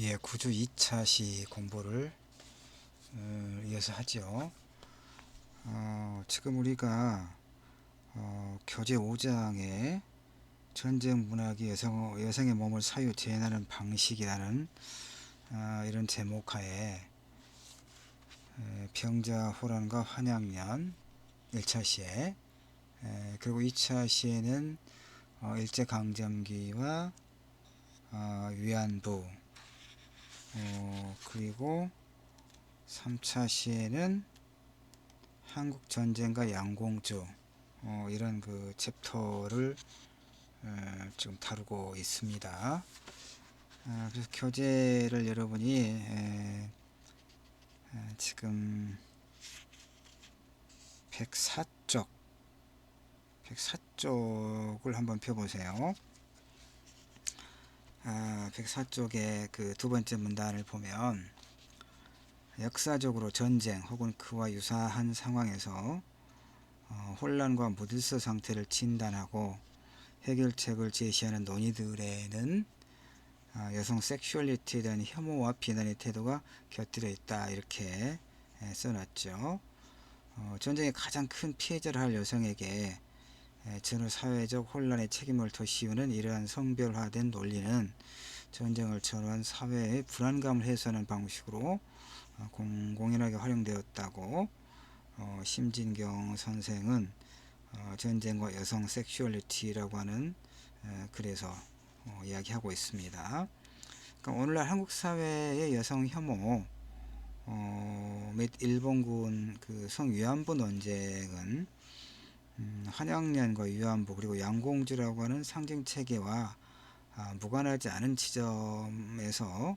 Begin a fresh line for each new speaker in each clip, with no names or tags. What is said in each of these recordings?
예, 구주 2차 시 공부를 어, 이어서 하죠. 어, 지금 우리가 어, 교재 5장에 전쟁 문학이 여성, 여성의 몸을 사유 재현하는 방식이라는 어, 이런 제목하에 에, 병자 호란과 환양년 1차 시에 에, 그리고 2차 시에는 어, 일제강점기와 어, 위안부 어, 그리고 3차 시에는 한국 전쟁과 양공주 어, 이런 그 챕터를 어, 지금 다루고 있습니다. 아, 그래서 교재를 여러분이 에, 에, 지금 104쪽 104쪽을 한번 펴보세요. 아, 104쪽의 그 두 번째 문단을 보면 역사적으로 전쟁 혹은 그와 유사한 상황에서 어, 혼란과 무질서 상태를 진단하고 해결책을 제시하는 논의들에는 아, 여성 섹슈얼리티에 대한 혐오와 비난의 태도가 곁들여 있다 이렇게 에, 써놨죠. 어, 전쟁의 가장 큰 피해자를 할 여성에게 에, 전후 사회적 혼란의 책임을 더 씌우는 이러한 성별화된 논리는 전쟁을 전후한 사회의 불안감을 해소하는 방식으로 어, 공, 공연하게 활용되었다고 어, 심진경 선생은 어, 전쟁과 여성 섹슈얼리티라고 하는 어, 이야기하고 있습니다. 그러니까 오늘날 한국 사회의 여성 혐오 어, 및 일본군 그 성위안부 논쟁은 음, 한양년과 위안부 그리고 양공주라고 하는 상징 체계와 아, 무관하지 않은 지점에서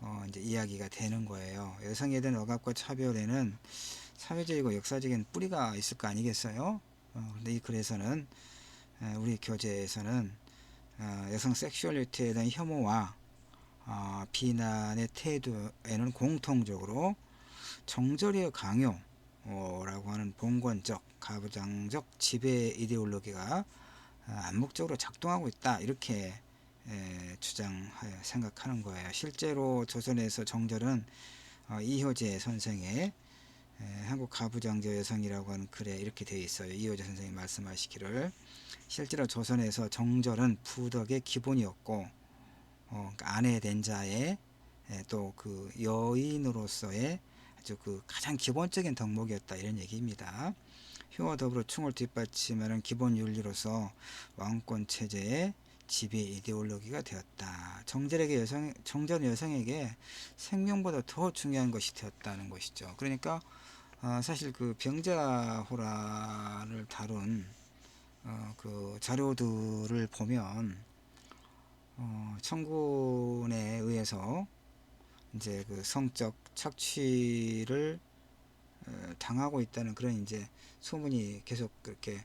어, 이제 이야기가 되는 거예요. 여성에 대한 억압과 차별에는 사회적이고 역사적인 뿌리가 있을 거 아니겠어요? 어, 근데 이 글에서는 에, 우리 교재에서는 어, 여성 섹슈얼리티에 대한 혐오와 어, 비난의 태도에는 공통적으로 정절의 강요 라고 하는 봉건적, 가부장적 지배 이데올로기가 어, 암묵적으로 작동하고 있다 이렇게 에, 주장하여 생각하는 거예요. 실제로 조선에서 정절은 어, 이효재 선생의 에, 한국 가부장제 여성이라고 하는 글에 이렇게 되어 있어요. 이효재 선생이 말씀하시기를 실제로 조선에서 정절은 부덕의 기본이었고 어, 그러니까 아내 된 자의 또 그 여인으로서의 아주 그 가장 기본적인 덕목이었다 이런 얘기입니다. 효와 더불어 충을 뒷받침하는 기본 윤리로서 왕권 체제의 지배 이데올로기가 되었다. 정절에게 여성 정절 여성에게 생명보다 더 중요한 것이 되었다는 것이죠. 그러니까 어, 사실 그 병자호란을 다룬 어, 그 자료들을 보면 어, 청군에 의해서 이제 그 성적 착취를 어, 당하고 있다는 그런 이제 소문이 계속 그렇게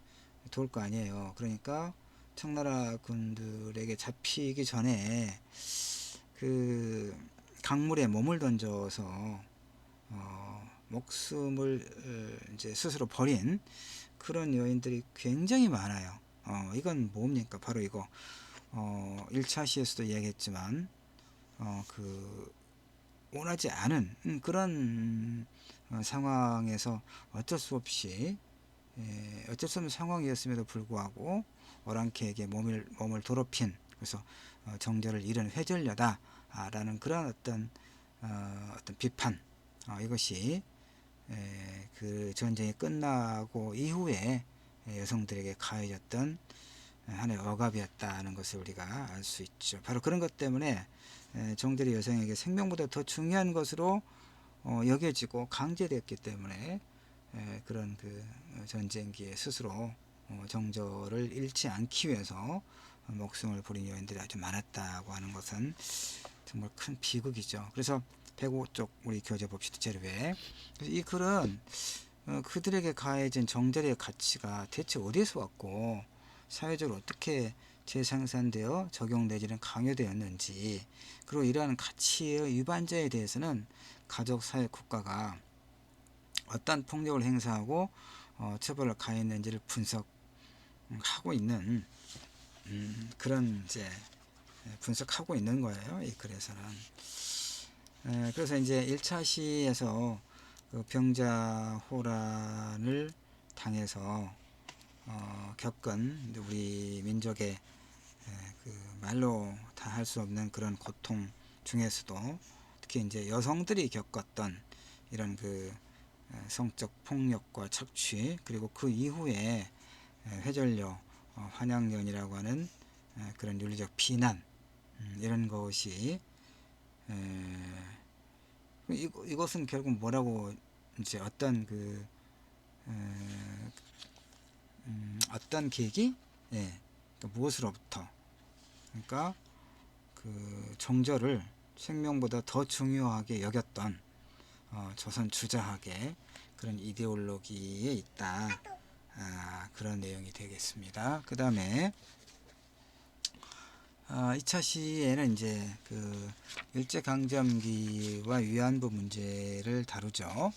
돌 거 아니에요. 그러니까 청나라 군들에게 잡히기 전에 그 강물에 몸을 던져서 어, 목숨을 어, 이제 스스로 버린 그런 여인들이 굉장히 많아요. 어, 이건 뭡니까? 바로 이거. 어, 1차 시에서도 이야기했지만, 어, 그, 원하지 않은 음, 그런 어, 상황에서 어쩔 수 없이, 예, 어쩔 수 없는 상황이었음에도 불구하고, 오랑캐에게 몸을, 몸을 더럽힌, 그래서 어, 정절을 잃은 회절녀다, 아, 라는 그런 어떤, 어, 어떤 비판, 어, 이것이 에, 그 전쟁이 끝나고 이후에 여성들에게 가해졌던 하나의 억압이었다는 것을 우리가 알 수 있죠. 바로 그런 것 때문에 정들이 여성에게 생명보다 더 중요한 것으로 어, 여겨지고 강제되었기 때문에 그런 그 전쟁기에 스스로 어, 정절을 잃지 않기 위해서 목숨을 부린 여인들이 아주 많았다고 하는 것은 정말 큰 비극이죠. 그래서 105쪽 우리 교재 봅시다. 제르베. 이 글은 어, 그들에게 가해진 정절의 가치가 대체 어디에서 왔고 사회적으로 어떻게 재생산되어 적용 내지는 강요되었는지 그리고 이러한 가치의 위반자에 대해서는 가족 사회 국가가 어떤 폭력을 행사하고 어, 처벌을 가했는지를 분석하고 있는 음, 그런 이제 예, 분석하고 있는 거예요. 이 글에서는. 에, 그래서 이제 1차 시에서 그 병자호란을 당해서 어, 겪은 우리 민족의 에, 그 말로 다 할 수 없는 그런 고통 중에서도 특히 이제 여성들이 겪었던 이런 그 에, 성적 폭력과 착취 그리고 그 이후에 에, 회절료 어, 환양년이라고 하는 에, 그런 윤리적 비난 음, 이런 것이 이것은 결국 뭐라고 이제 어떤 그 에, 음, 어떤 계기 예, 그러니까 무엇으로부터 그러니까 그 정절을 생명보다 더 중요하게 여겼던 어, 조선 주자학의 그런 이데올로기에 있다 아, 그런 내용이 되겠습니다. 그 다음에 아, 2차 시에는 이제 그 일제강점기와 위안부 문제를 다루죠.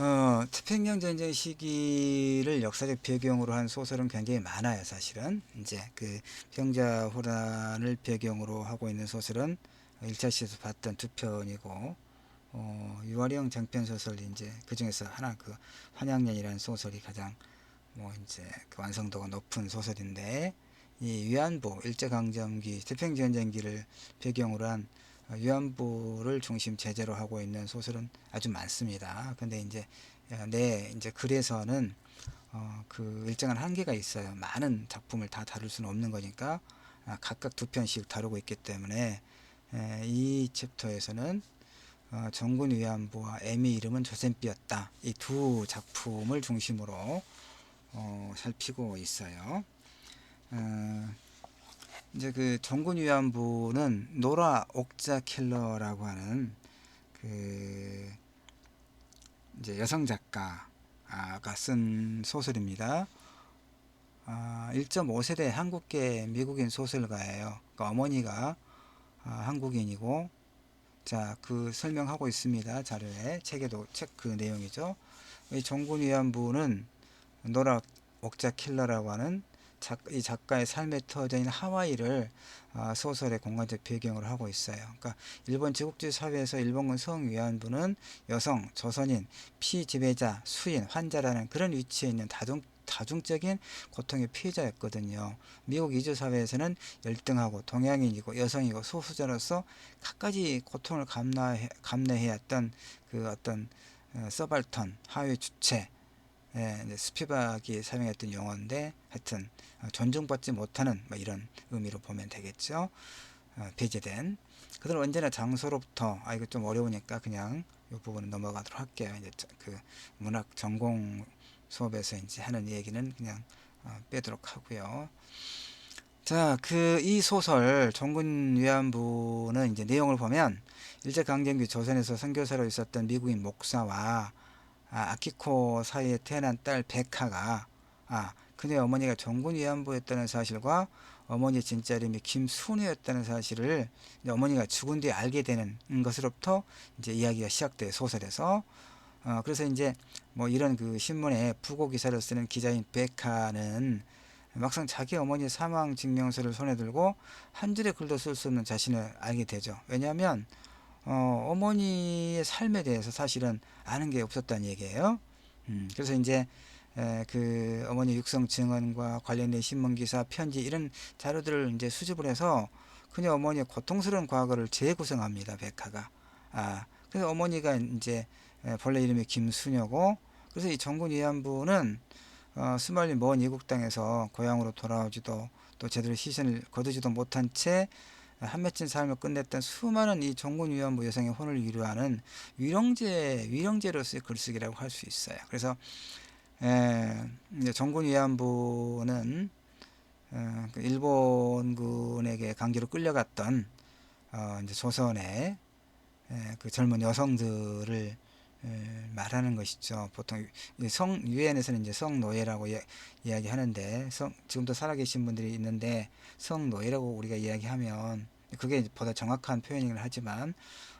어, 태평양 전쟁 시기를 역사적 배경으로 한 소설은 굉장히 많아요, 사실은. 이제 그 병자호란을 배경으로 하고 있는 소설은 1차 시에서 봤던 두 편이고, 어, 유아령 장편 소설 이제 그 중에서 하나 그 환양년이라는 소설이 가장 뭐 이제 그 완성도가 높은 소설인데, 이 위안부 일제강점기 태평전쟁기를 배경으로 한 위안부를 중심 제재로 하고 있는 소설은 아주 많습니다. 근데 이제 내 이제 글에서는 어, 그 일정한 한계가 있어요. 많은 작품을 다 다룰 수는 없는 거니까 아, 각각 두 편씩 다루고 있기 때문에 에, 이 챕터에서는 어, 정군 위안부와 애미 이름은 조센비였다. 이 두 작품을 중심으로 어, 살피고 있어요. 어, 이제 그 정군 위안부는 노라 옥자 킬러라고 하는 그 이제 여성 작가가 쓴 소설입니다. 아, 1.5세대 한국계 미국인 소설가예요. 그러니까 어머니가 아, 한국인이고 자, 그 설명하고 있습니다. 자료에 책에도 책 그 내용이죠. 이 정군 위안부는 노라 옥자 킬러라고 하는 작, 이 작가의 삶에 있는 하와이를 아, 소설의 공간적 배경으로 하고 있어요. 그러니까 일본 제국주의 사회에서 일본군 성위안부는 여성, 조선인, 피지배자, 수인, 환자라는 그런 위치에 있는 다중 다중적인 고통의 피해자였거든요. 미국 이주 사회에서는 열등하고 동양인이고 여성이고 소수자로서 갖가지 고통을 감내해, 감내해야 했던 그 어떤 어, 서발턴 하위 주체 예, 스피박이 사용했던 용어인데 하여튼 어, 존중받지 못하는 뭐 이런 의미로 보면 되겠죠. 어, 배제된 그들은 언제나 장소로부터 아 이거 좀 어려우니까 그냥 이 부분은 넘어가도록 할게요. 이제 그 문학 전공 수업에서 이제 하는 얘기는 그냥 어, 빼도록 하고요. 자, 그 이 소설 정군 위안부는 이제 내용을 보면 일제 강점기 조선에서 선교사로 있었던 미국인 목사와 아, 아키코 사이에 태어난 딸 백하가 아, 그녀의 어머니가 정군 위안부였다는 사실과 어머니 진짜 이름이 김순우였다는 사실을 어머니가 죽은 뒤에 알게 되는 것으로부터 이제 이야기가 시작돼요 소설에서 어, 그래서 이제 뭐 이런 그 신문에 부고 기사를 쓰는 기자인 백하는 막상 자기 어머니 사망 증명서를 손에 들고 한 줄의 글도 쓸 수 없는 자신을 알게 되죠. 왜냐하면 어, 어머니의 삶에 대해서 사실은 아는 게 없었다는 얘기예요. 음, 그래서 이제 에, 그 어머니 육성 증언과 관련된 신문 기사, 편지 이런 자료들을 이제 수집을 해서 그녀 어머니의 고통스러운 과거를 재구성합니다. 백화가. 아, 그래서 어머니가 이제 에, 본래 이름이 김수녀고 그래서 이 정군 위안부는 어, 스멀리 먼 이국 땅에서 고향으로 돌아오지도 또 제대로 시선을 거두지도 못한 채 한맺힌 삶을 끝냈던 수많은 이 정군 위안부 여성의 혼을 위로하는 위령제 위령제로서의 글쓰기라고 할 수 있어요. 그래서 에, 이제 정군 위안부는 어, 그 일본군에게 강제로 끌려갔던 어, 이제 조선의 에, 그 젊은 여성들을 에, 말하는 것이죠. 보통 성 유엔에서는 이제 성노예라고 이야기 하는데 성 지금도 살아계신 분들이 있는데 성노예라고 우리가 이야기하면 그게 보다 정확한 표현이긴 하지만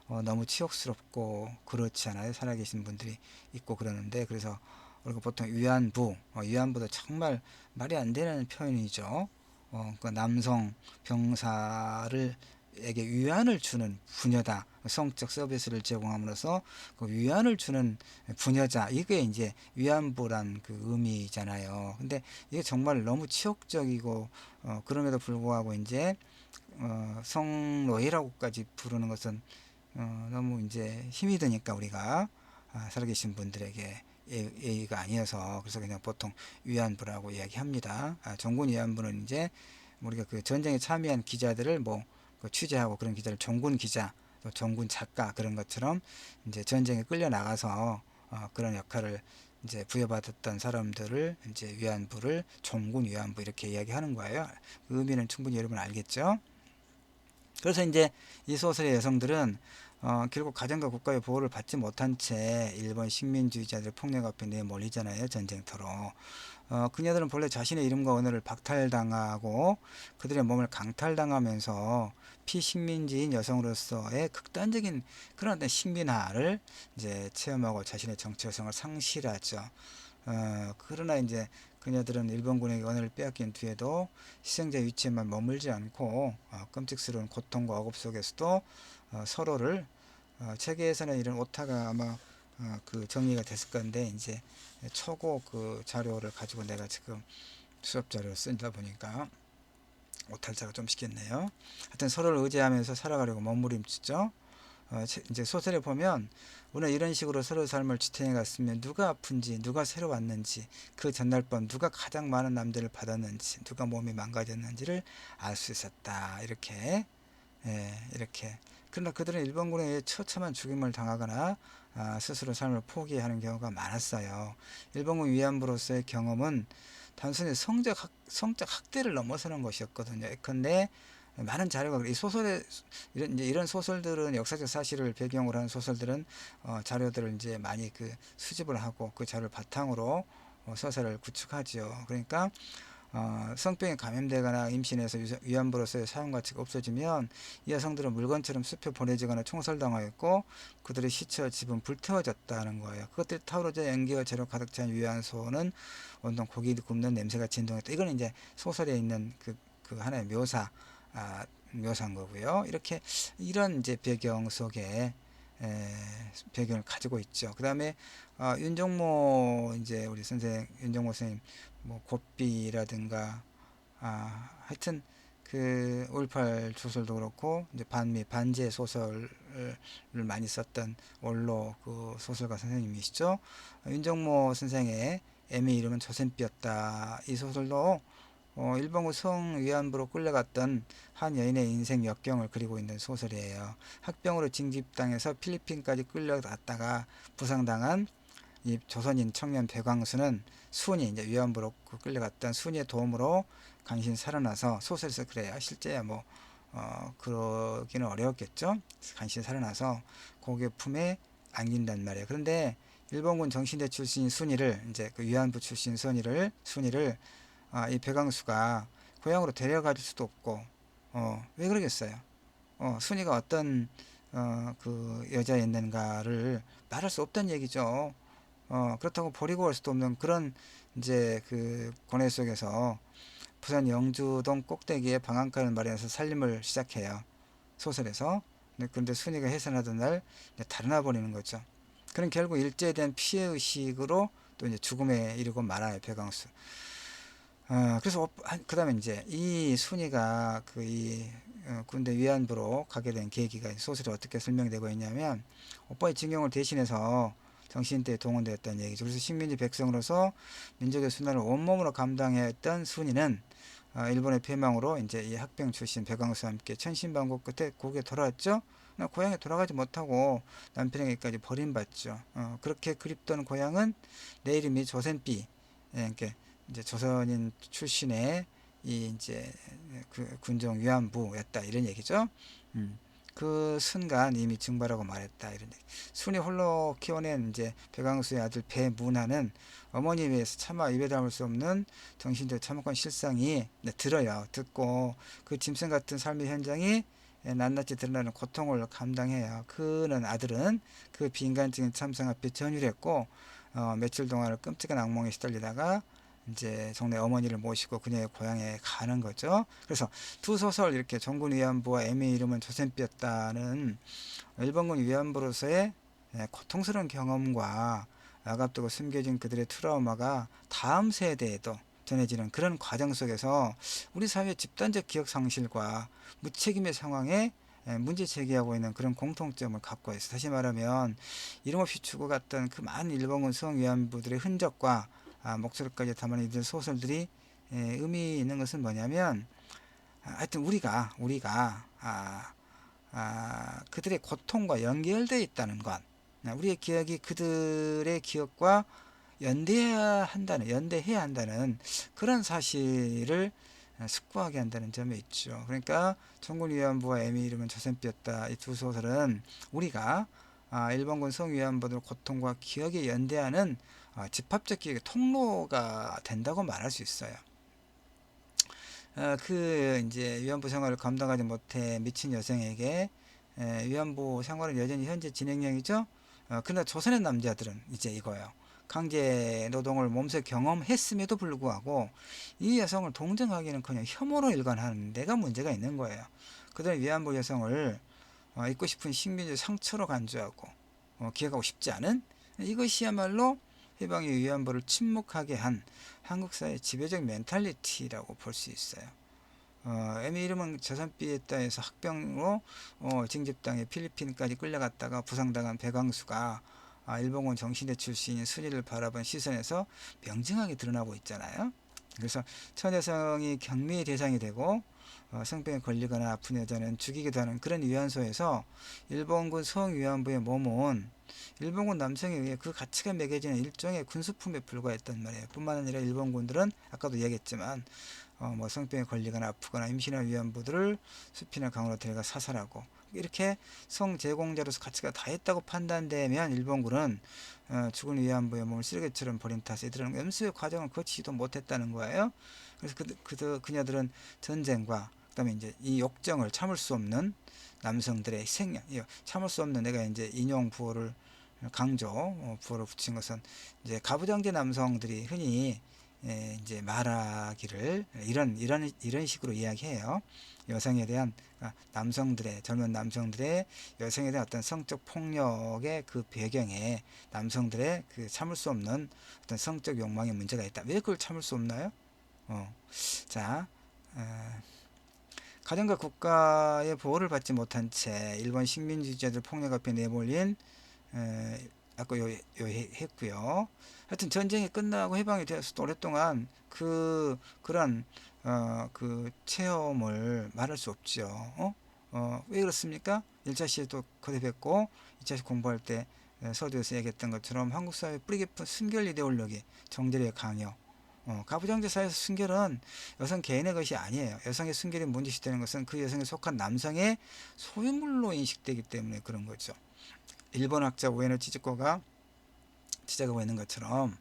어, 너무 치욕스럽고 그렇지 않아요. 살아계신 분들이 있고 그러는데 그래서 우리가 보통 위안부 어, 위안부도 정말 말이 안 되는 표현이죠. 어, 그 남성 병사를 에게 위안을 주는 부녀다. 성적 서비스를 제공함으로써 그 위안을 주는 부녀자 이게 이제 위안부란 그 의미잖아요. 근데 이게 정말 너무 치욕적이고 어, 그럼에도 불구하고 이제 어, 성노예라고까지 부르는 것은 어, 너무 이제 힘이 드니까 우리가 아, 살아계신 분들에게 예- 예의가 아니어서 그래서 그냥 보통 위안부라고 이야기합니다. 아, 정군 위안부는 이제 우리가 그 전쟁에 참여한 기자들을 뭐그 취재하고 그런 기자를 정군 기자, 또 정군 작가 그런 것처럼 이제 전쟁에 끌려 나가서 어, 그런 역할을 이제 부여받았던 사람들을 이제 위안부를 종군 위안부 이렇게 이야기하는 거예요. 그 의미는 충분히 여러분 알겠죠? 그래서 이제 이 소설의 여성들은 어, 결국 가정과 국가의 보호를 받지 못한 채 일본 식민주의자들 폭력 앞에 내몰리잖아요 전쟁터로. 어, 그녀들은 본래 자신의 이름과 언어를 박탈당하고 그들의 몸을 강탈당하면서 피식민지인 여성으로서의 극단적인 그런 어떤 식민화를 이제 체험하고 자신의 정치 여성을 상실하죠. 어, 그러나 이제 그녀들은 일본군에게 언어를 빼앗긴 뒤에도 희생자 위치에만 머물지 않고 어, 끔찍스러운 고통과 억압 속에서도 어, 서로를 어, 책에서는 이런 오타가 아마 어, 그 정리가 됐을 건데 이제 초고 그 자료를 가지고 내가 지금 수업 자료를 쓰다 보니까 오탈자가 좀 시켰네요. 하여튼 서로를 의지하면서 살아가려고 몸부림치죠. 어, 체- 이제 소설에 보면 오늘 이런 식으로 서로 삶을 지탱해 갔으면 누가 아픈지 누가 새로 왔는지 그 전날 밤 누가 가장 많은 남들을 받았는지 누가 몸이 망가졌는지를 알 수 있었다 이렇게 예, 이렇게 그러나 그들은 일본군에 의해 처참한 죽임을 당하거나 아, 스스로 삶을 포기하는 경우가 많았어요. 일본군 위안부로서의 경험은 단순히 성적 학, 성적 학대를 넘어서는 것이었거든요. 예컨대 많은 자료가 이 소설에 이런 이제 이런 소설들은 역사적 사실을 배경으로 한 소설들은 어, 자료들을 이제 많이 그 수집을 하고 그 자료를 바탕으로 어, 소설을 구축하죠. 그러니까 어, 성병에 감염되거나 임신해서 유- 위안부로서의 사용 가치가 없어지면 이 여성들은 물건처럼 숲에 보내지거나 총살당하였고 그들의 시체와 집은 불태워졌다는 거예요. 그것들이 타오르자 연기와 재로 가득 찬 위안소는 온통 고기 굽는 냄새가 진동했다. 이거는 이제 소설에 있는 그, 그 하나의 묘사, 아, 묘사인 거고요. 이렇게 이런 이제 배경 속에 에, 배경을 가지고 있죠. 그 다음에 어, 윤종모 이제 우리 선생 윤종모 선생님 뭐 곱비라든가 아 하여튼 그 올팔 소설도 그렇고 이제 반미 반제 소설을 많이 썼던 원로 그 소설가 선생님이시죠. 윤정모 선생의 애미 이름은 조센비였다. 이 소설도 어, 일본군 성위안부로 끌려갔던 한 여인의 인생 역경을 그리고 있는 소설이에요. 학병으로 징집당해서 필리핀까지 끌려갔다가 부상당한 이 조선인 청년 배광수는 순이 이제 위안부로 그 끌려갔던 순이의 도움으로 간신히 살아나서 소설에서 그래요. 실제야 뭐 어, 그러기는 어려웠겠죠. 간신히 살아나서 고개 품에 안긴단 말이에요. 그런데 일본군 정신대 출신인 순이를 이제 그 위안부 출신 순이를 순이를 아, 이 배광수가 고향으로 데려가 줄 수도 없고 어, 왜 그러겠어요? 어, 순이가 어떤 어, 그 여자였는가를 말할 수 없다는 얘기죠. 어, 그렇다고 버리고 갈 수도 없는 그런 이제 그 고뇌 속에서 부산 영주동 꼭대기에 방앗간을 마련해서 살림을 시작해요. 소설에서. 근데 그런데 순이가 해산하던 날 달아나 버리는 거죠. 그런 결국 일제에 대한 피해 의식으로 또 이제 죽음에 이르고 말아요. 배광수. 어, 그래서 그 다음에 이제 이 순이가 그이 군대 위안부로 가게 된 계기가 소설에 어떻게 설명되고 있냐면 오빠의 징용을 대신해서 정신대에 동원되었다는 얘기죠. 그래서 식민지 백성으로서 민족의 순환을 온몸으로 감당했던 순이는 어, 일본의 패망으로 이제 이 학병 출신 배광수와 함께 천신반고 끝에 고국에 돌아왔죠. 고향에 돌아가지 못하고 남편에게까지 버림받죠. 어, 그렇게 그립던 고향은 내 이름이 조센비, 예, 그러니까 이제 조선인 출신의 이 이제 그 군정 위안부였다 이런 얘기죠. 음. 그 순간 이미 증발하고 말했다 이런 얘기. 순이 홀로 키워낸 이제 배광수의 아들 배문화는 어머니에 비해서 차마 입에 담을 수 없는 정신적 참혹한 실상이 네, 들어요. 듣고 그 짐승 같은 삶의 현장이 예, 낱낱이 드러나는 고통을 감당해요. 그는 아들은 그 비인간적인 참상 앞에 전율했고 어, 며칠 동안을 끔찍한 악몽에 시달리다가 이제 동네 어머니를 모시고 그녀의 고향에 가는 거죠. 그래서 두 소설 이렇게 종군 위안부와 애미의 이름은 조선비였다는 일본군 위안부로서의 예, 고통스러운 경험과 아갑두고 숨겨진 그들의 트라우마가 다음 세대에도 전해지는 그런 과정 속에서 우리 사회의 집단적 기억 상실과 무책임의 상황에 예, 문제 제기하고 있는 그런 공통점을 갖고 있어. 다시 말하면 이름 없이 죽어갔던 그 많은 일본군 수용 위안부들의 흔적과 아, 목소리까지 담아낸 이들 소설들이 예, 의미 있는 것은 뭐냐면 아, 하여튼 우리가 우리가 아, 아, 그들의 고통과 연결되어 있다는 것. 아, 우리의 기억이 그들의 기억과 연대해야 한다는 연대해야 한다는 그런 사실을 숙고하게 한다는 점에 있죠. 그러니까 청군위안부와 애미 이름은 조선비였다. 이 두 소설은 우리가 아, 일본군 성위안부들 고통과 기억에 연대하는 아, 집합적 기억의 통로가 된다고 말할 수 있어요. 어, 그 이제 위안부 생활을 감당하지 못해 미친 여성에게 에, 위안부 생활은 여전히 현재 진행형이죠. 어, 그러나 조선의 남자들은 이제 이거예요. 강제 노동을 몸소 경험했음에도 불구하고 이 여성을 동정하기는커녕 혐오로 일관하는 데가 문제가 있는 거예요. 그들은 위안부 여성을 어, 잊고 싶은 식민지 상처로 간주하고 어, 기억하고 싶지 않은 이것이야말로 해방의 위안부를 침묵하게 한 한국 사회의 지배적 멘탈리티라고 볼 수 있어요. 어, 애미 이름은 재산비에 따해서 학병으로 어, 징집당해 필리핀까지 끌려갔다가 부상당한 배광수가 아, 일본군 정신대 출신인 순이를 바라본 시선에서 명징하게 드러나고 있잖아요. 그래서 처녀성이 경미의 대상이 되고 어, 성병에 걸리거나 아픈 여자는 죽이기도 하는 그런 위안소에서 일본군 소위안부의 몸은 일본군 남성에 의해 그 가치가 매겨지는 일종의 군수품에 불과했단 말이에요. 뿐만 아니라 일본군들은 아까도 얘기했지만 어, 뭐 성병에 걸리거나 아프거나 임신한 위안부들을 숲이나 강으로 데려가 사살하고 이렇게 성제공자로서 가치가 다했다고 판단되면 일본군은 어, 죽은 위안부의 몸을 쓰레기처럼 버린 탓에 이들은 염수의 과정을 거치지도 못했다는 거예요. 그래서 그, 그, 그녀들은 전쟁과 그다음에 이제 이 욕정을 참을 수 없는 남성들의 생명, 참을 수 없는 내가 이제 인용 부호를 강조 어, 부호를 붙인 것은 이제 가부장제 남성들이 흔히 예, 이제 말하기를 이런 이런 이런 식으로 이야기해요. 여성에 대한 아, 남성들의 젊은 남성들의 여성에 대한 어떤 성적 폭력의 그 배경에 남성들의 그 참을 수 없는 어떤 성적 욕망의 문제가 있다. 왜 그걸 참을 수 없나요? 어, 자, 어, 가정과 국가의 보호를 받지 못한 채 일본 식민지주의자들 폭력 앞에 내몰린 에, 아까 요, 요 했고요. 하여튼 전쟁이 끝나고 해방이 되어서 오랫동안 그 그런 어, 그 체험을 말할 수 없죠. 어? 어, 왜 그렇습니까? 1차 시에도 거듭했고 2차 시 공부할 때 서두에서 얘기했던 것처럼 한국 사회 뿌리 깊은 순결 이데올로기, 정절의 강요. 어, 가부장제 사회에서 순결은 여성 개인의 것이 아니에요. 여성의 순결이 문제시되는 것은 그 여성에 속한 남성의 소유물로 인식되기 때문에 그런 거죠. 일본 학자 오에노 치즈코가 지적하고 있는 것처럼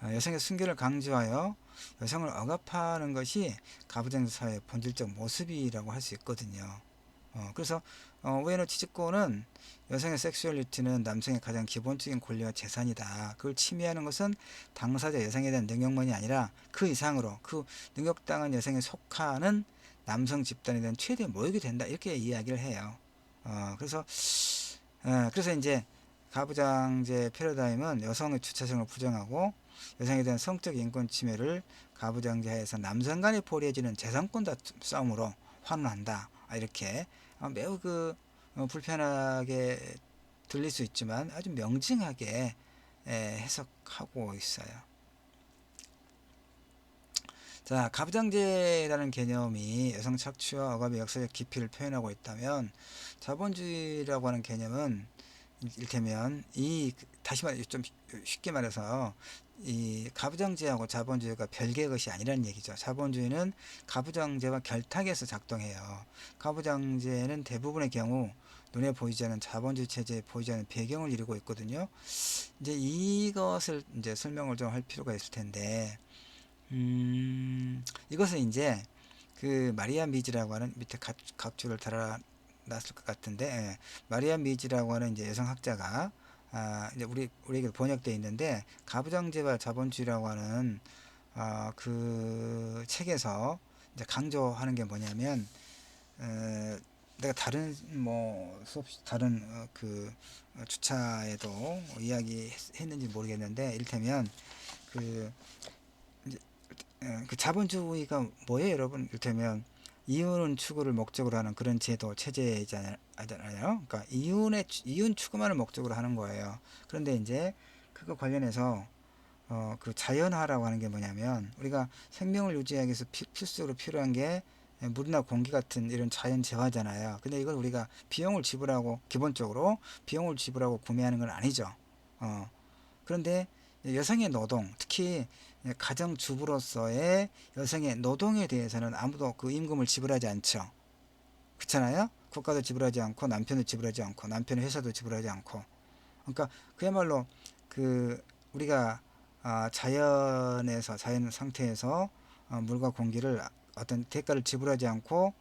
어, 여성의 순결을 강조하여 여성을 억압하는 것이 가부장 사회의 본질적 모습이라고 할 수 있거든요. 어, 그래서 어, 오에노 치즈코는 여성의 섹슈얼리티는 남성의 가장 기본적인 권리와 재산이다. 그걸 침해하는 것은 당사자 여성에 대한 능력만이 아니라 그 이상으로 그 능력당한 여성에 속하는 남성 집단에 대한 최대 모욕이 된다. 이렇게 이야기를 해요. 어, 그래서 어, 그래서 이제 가부장제 패러다임은 여성의 주체성을 부정하고 여성에 대한 성적 인권 침해를 가부장제하에서 남성 간에 벌이해지는 재산권 싸움으로 환원한다. 아, 이렇게 아, 매우 그 어, 불편하게 들릴 수 있지만 아주 명징하게 해석하고 있어요. 자, 가부장제라는 개념이 여성 착취와 억압의 역사적 깊이를 표현하고 있다면 자본주의라고 하는 개념은 이를테면 이 다시 말해 좀 쉽게 말해서 이 가부장제하고 자본주의가 별개의 것이 아니라는 얘기죠. 자본주의는 가부장제와 결탁해서 작동해요. 가부장제는 대부분의 경우 눈에 보이지 않는 자본주의 체제에 보이지 않는 배경을 이루고 있거든요. 이제 이것을 이제 설명을 좀 할 필요가 있을 텐데, 음, 이것은 이제 그 마리아 미즈라고 하는 밑에 각, 각주를 달아 놨을 것 같은데, 예, 마리아 미즈라고 하는 이제 여성학자가 아, 이제 우리 우리에게 번역되어 있는데 가부장제와 자본주의라고 하는 어, 그 책에서 이제 강조하는 게 뭐냐면 어, 내가 다른 뭐 수업 다른 어, 그 어, 주차에도 이야기했는지 모르겠는데 이를테면 그 이제 어, 그 자본주의가 뭐예요, 여러분? 이를테면 이윤 추구를 목적으로 하는 그런 제도 체제잖아요. 그러니까 이윤의 이윤 추구만을 목적으로 하는 거예요. 그런데 이제 그거 관련해서 어, 그 자연화라고 하는 게 뭐냐면 우리가 생명을 유지하기 위해서 피, 필수적으로 필요한 게 물이나 공기 같은 이런 자연 재화잖아요. 근데 이걸 우리가 비용을 지불하고 기본적으로 비용을 지불하고 구매하는 건 아니죠. 어. 그런데 여성의 노동, 특히 가정 주부로서의 여성의 노동에 대해서는 아무도 그 임금을 지불하지 않죠. 그렇잖아요. 국가도 지불하지 않고 남편도 지불하지 않고 남편의 회사도 지불하지 않고. 그러니까 그야말로 그 우리가 아, 자연에서 자연 상태에서 어, 물과 공기를 어떤 대가를 지불하지 않고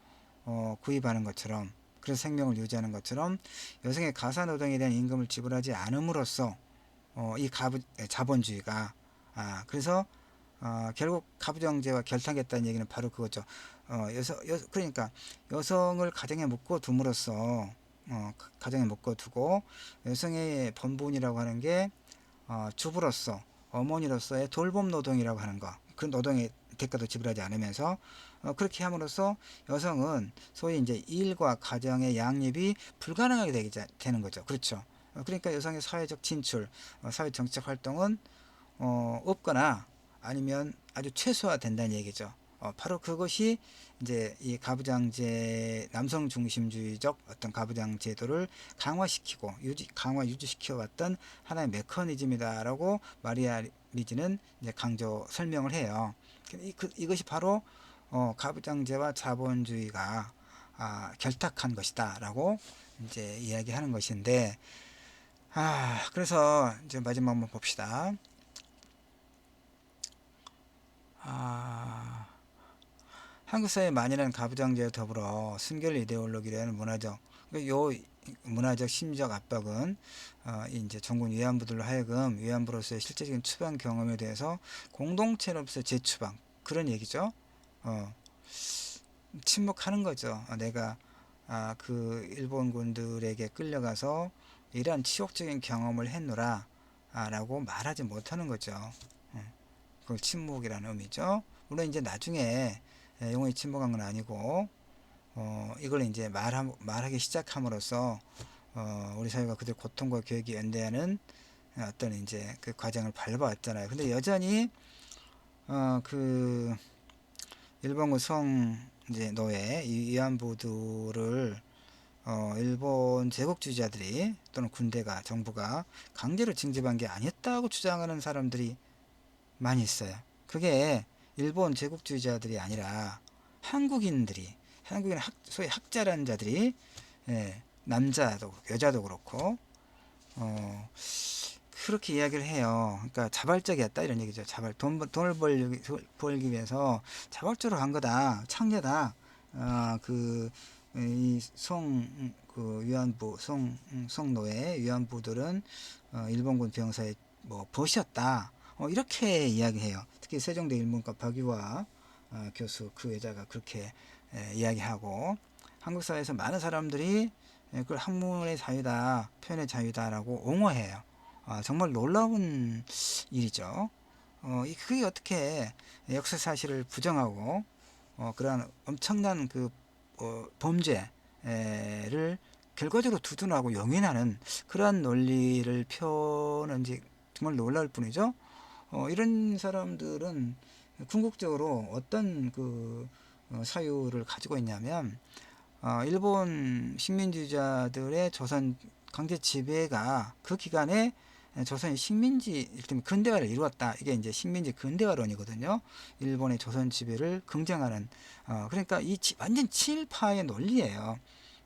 어, 구입하는 것처럼 그래서 생명을 유지하는 것처럼 여성의 가사 노동에 대한 임금을 지불하지 않음으로써 어, 이 가부, 자본주의가 아, 그래서 어, 결국 가부장제와 결탁했다는 얘기는 바로 그거죠. 어, 여성, 여, 그러니까 여성을 가정에 묶어 둠으로써 어, 가정에 묶어 두고 여성의 본분이라고 하는 게 어, 주부로서 어머니로서의 돌봄 노동이라고 하는 거. 그 노동의 대가도 지불하지 않으면서 어, 그렇게 함으로써 여성은 소위 이제 일과 가정의 양립이 불가능하게 되게 되는 거죠. 그렇죠. 어, 그러니까 여성의 사회적 진출, 어, 사회 정책 활동은 어, 없거나 아니면 아주 최소화된다는 얘기죠. 어, 바로 그것이 이제 이 가부장제 남성 중심주의적 어떤 가부장 제도를 강화시키고 유지 강화 유지시켜 왔던 하나의 메커니즘이다라고 마리아 리지는 이제 강조 설명을 해요. 이, 그, 이것이 바로 어, 가부장제와 자본주의가 아, 결탁한 것이다라고 이제 이야기하는 것인데 아 그래서 이제 마지막 한번 봅시다. 아, 한국 사회 많이는 가부장제와 더불어 순결 이데올로기라는 문화적 그러니까 요 문화적 심리적 압박은 어, 이제 전군 위안부들로 하여금 위안부로서의 실제적인 추방 경험에 대해서 공동체로서 재추방 그런 얘기죠. 어, 침묵하는 거죠. 어, 내가 아, 그 일본군들에게 끌려가서 이러한 치욕적인 경험을 했노라 아, 라고 말하지 못하는 거죠. 어, 그걸 침묵이라는 의미죠. 물론 이제 나중에 영원히 침묵한 건 아니고 어, 이걸 이제 말하, 말하기 시작함으로써 어, 우리 사회가 그들 고통과 교육이 연대하는 어떤 이제 그 과정을 밟아왔잖아요. 근데 여전히 어, 그 일본군 성 이제 노예 위안부들을 어, 일본 제국주의자들이 또는 군대가 정부가 강제로 징집한 게 아니었다고 주장하는 사람들이 많이 있어요. 그게 일본 제국주의자들이 아니라 한국인들이 한국인 학, 소위 학자라는 자들이 예, 남자도 여자도 그렇고 어, 그렇게 이야기를 해요. 그러니까 자발적이었다 이런 얘기죠. 자발 돈 돈을 벌기, 벌기 위해서 자발적으로 한 거다. 창녀다. 어, 그이송 그 위안부 송 송노예 위안부들은 어, 일본군 병사의 뭐 벗이었다. 어, 이렇게 이야기해요. 특히 세종대 일문과 박유화 어, 교수 그 여자가 그렇게 에, 이야기하고 한국 사회에서 많은 사람들이 에, 그걸 학문의 자유다, 표현의 자유다라고 옹호해요. 어, 정말 놀라운 일이죠. 어, 그게 어떻게 역사 사실을 부정하고 어, 그러한 엄청난 그 어, 범죄를 결과적으로 두둔하고 용인하는 그러한 논리를 펴는지 정말 놀라울 뿐이죠. 어, 이런 사람들은 궁극적으로 어떤 그 어, 사유를 가지고 있냐면 어, 일본 식민지자들의 조선 강제 지배가 그 기간에 조선이 식민지 이를테면 근대화를 이루었다. 이게 이제 식민지 근대화론이거든요. 일본의 조선 지배를 긍정하는 어, 그러니까 이 치, 완전 친일파의 논리예요.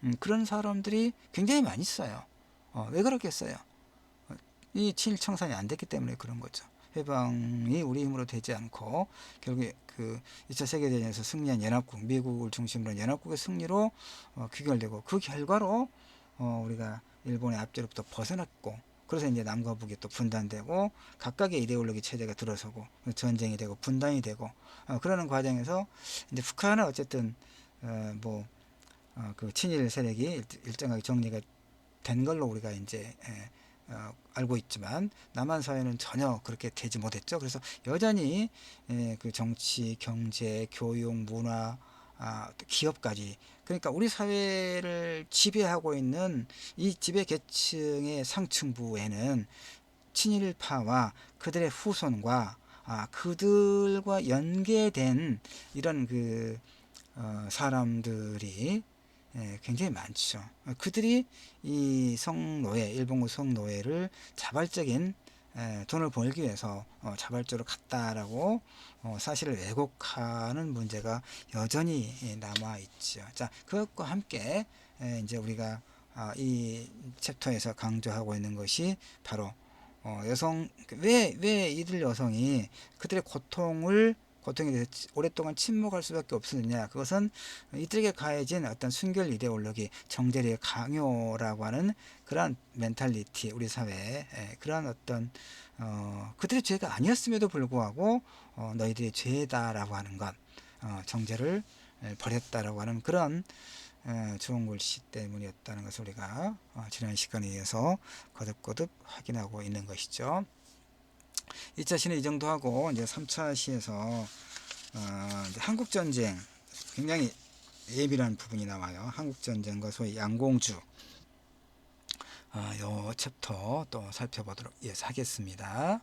음, 그런 사람들이 굉장히 많이 있어요. 어, 왜 그렇겠어요? 어, 이 친일 청산이 안 됐기 때문에 그런 거죠. 해방이 우리 힘으로 되지 않고 결국에 그 2차 세계대전에서 승리한 연합국, 미국을 중심으로 한 연합국의 승리로 어, 귀결되고 그 결과로 어, 우리가 일본의 압제로부터 벗어났고 그래서 이제 남과 북이 또 분단되고 각각의 이데올로기 체제가 들어서고 전쟁이 되고 분단이 되고 어, 그러는 과정에서 이제 북한은 어쨌든 어, 뭐 어, 그 친일 세력이 일- 일정하게 정리가 된 걸로 우리가 이제 에, 어, 알고 있지만 남한 사회는 전혀 그렇게 되지 못했죠. 그래서 여전히 에, 그 정치, 경제, 교육, 문화, 아, 또 기업까지 그러니까 우리 사회를 지배하고 있는 이 지배 계층의 상층부에는 친일파와 그들의 후손과 아, 그들과 연계된 이런 그 어, 사람들이 예, 굉장히 많죠. 어, 그들이 이 성노예, 일본군 성노예를 자발적인 에, 돈을 벌기 위해서 어, 자발적으로 갔다라고 어, 사실을 왜곡하는 문제가 여전히 예, 남아 있죠. 자, 그것과 함께 에, 이제 우리가 아, 이 챕터에서 강조하고 있는 것이 바로 어, 여성 왜 왜 이들 여성이 그들의 고통을 고통에 대해서 치- 오랫동안 침묵할 수밖에 없었느냐 그것은 이들에게 가해진 어떤 순결 이데올로기 정제리의 강요라고 하는 그러한 멘탈리티 우리 사회에 예, 그러한 어떤 어, 그들의 죄가 아니었음에도 불구하고 어, 너희들의 죄다라고 하는 것 어, 정제를 예, 버렸다라고 하는 그런 에, 좋은 글씨 때문이었다는 것을 우리가 어, 지난 시간에 의해서 거듭거듭 확인하고 있는 것이죠. 2차 시는 이 정도 하고 이제 3차 시에서 어, 한국 전쟁 굉장히 예민한 부분이 나와요. 한국 전쟁과 소위 양공주 어, 요 챕터 또 살펴보도록 예, 하겠습니다.